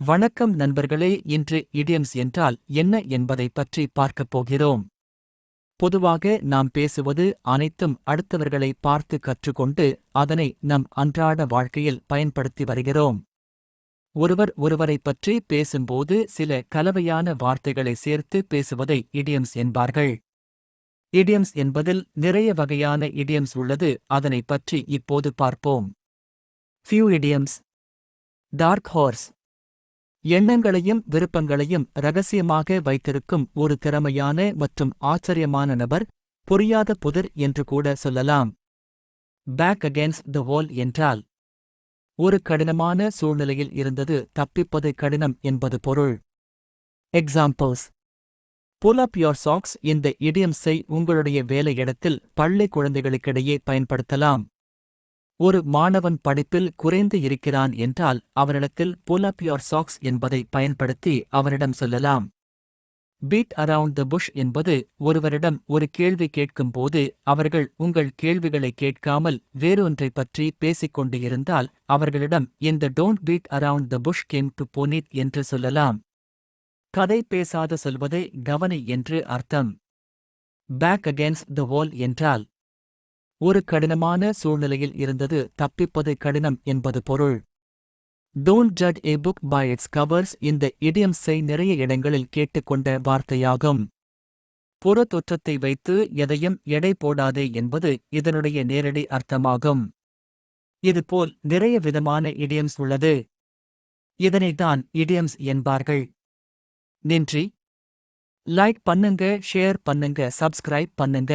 வணக்கம் நண்பர்களே இன்று இடியம்ஸ் என்றால் என்ன என்பதை பற்றி பார்க்கப் போகிறோம். பொதுவாக நாம் பேசுவது அனைத்தும் அடுத்தவர்களை பார்த்து கற்றுக்கொண்டு அதனை நம் அன்றாட வாழ்க்கையில் பயன்படுத்தி வருகிறோம். ஒருவர் ஒருவரை பற்றி பேசும்போது சில கலவையான வார்த்தைகளை சேர்த்து பேசுவதை இடியம்ஸ் என்பார்கள். இடியம்ஸ் என்பதில் நிறைய வகையான இடியம்ஸ் உள்ளது அதனை பற்றி இப்போது பார்ப்போம். ஃபியூ இடியம்ஸ் டார்க் ஹார்ஸ் எண்ணங்களையும் விருப்பங்களையும் ரகசியமாக வைத்திருக்கும் ஒரு திறமையான மற்றும் ஆச்சரியமான நபர் புரியாத புதிர் என்று கூட சொல்லலாம். பேக் அகேன்ஸ்ட் த வால் என்றால் ஒரு கடினமான சூழ்நிலையில் இருந்தது தப்பிப்பது கடினம் என்பது பொருள். Examples pull up your socks இந்த இடியம்ஸை உங்களுடைய வேலையிடத்தில் பள்ளி குழந்தைகளுக்கிடையே பயன்படுத்தலாம். ஒரு மாணவன் படிப்பில் குறைந்து இருக்கிறான் என்றால் அவனிடத்தில் புல் அப் யோர் சாக்ஸ் என்பதை பயன்படுத்தி அவரிடம் சொல்லலாம். பீட் அரவுண்ட் த புஷ் என்பது ஒருவரிடம் ஒரு கேள்வி கேட்கும்போது அவர்கள் உங்கள் கேள்விகளை கேட்காமல் வேறொன்றை பற்றி பேசிக்கொண்டு இருந்தால் அவர்களிடம் இந்த don't beat around the bush came to point என்று சொல்லலாம். கதை பேசாத சொல்வதை கவனி என்று அர்த்தம். பேக் அகேன்ஸ்ட் த வால் என்றால் ஒரு கடினமான சூழ்நிலையில் இருந்தது தப்பிப்பது கடினம் என்பது பொருள். Don't judge a book by its covers இந்த இடியம்ஸை நிறைய இடங்களில் கேட்டுக்கொண்ட வார்த்தையாகும். புற தோற்றத்தை வைத்து எதையும் எடை போடாதே என்பது இதனுடைய நேரடி அர்த்தமாகும். இதுபோல் நிறைய விதமான இடியம்ஸ் உள்ளது. இதனைத்தான் இடியம்ஸ் என்பார்கள். நன்றி. லைக் பண்ணுங்க ஷேர் பண்ணுங்க சப்ஸ்கிரைப் பண்ணுங்க.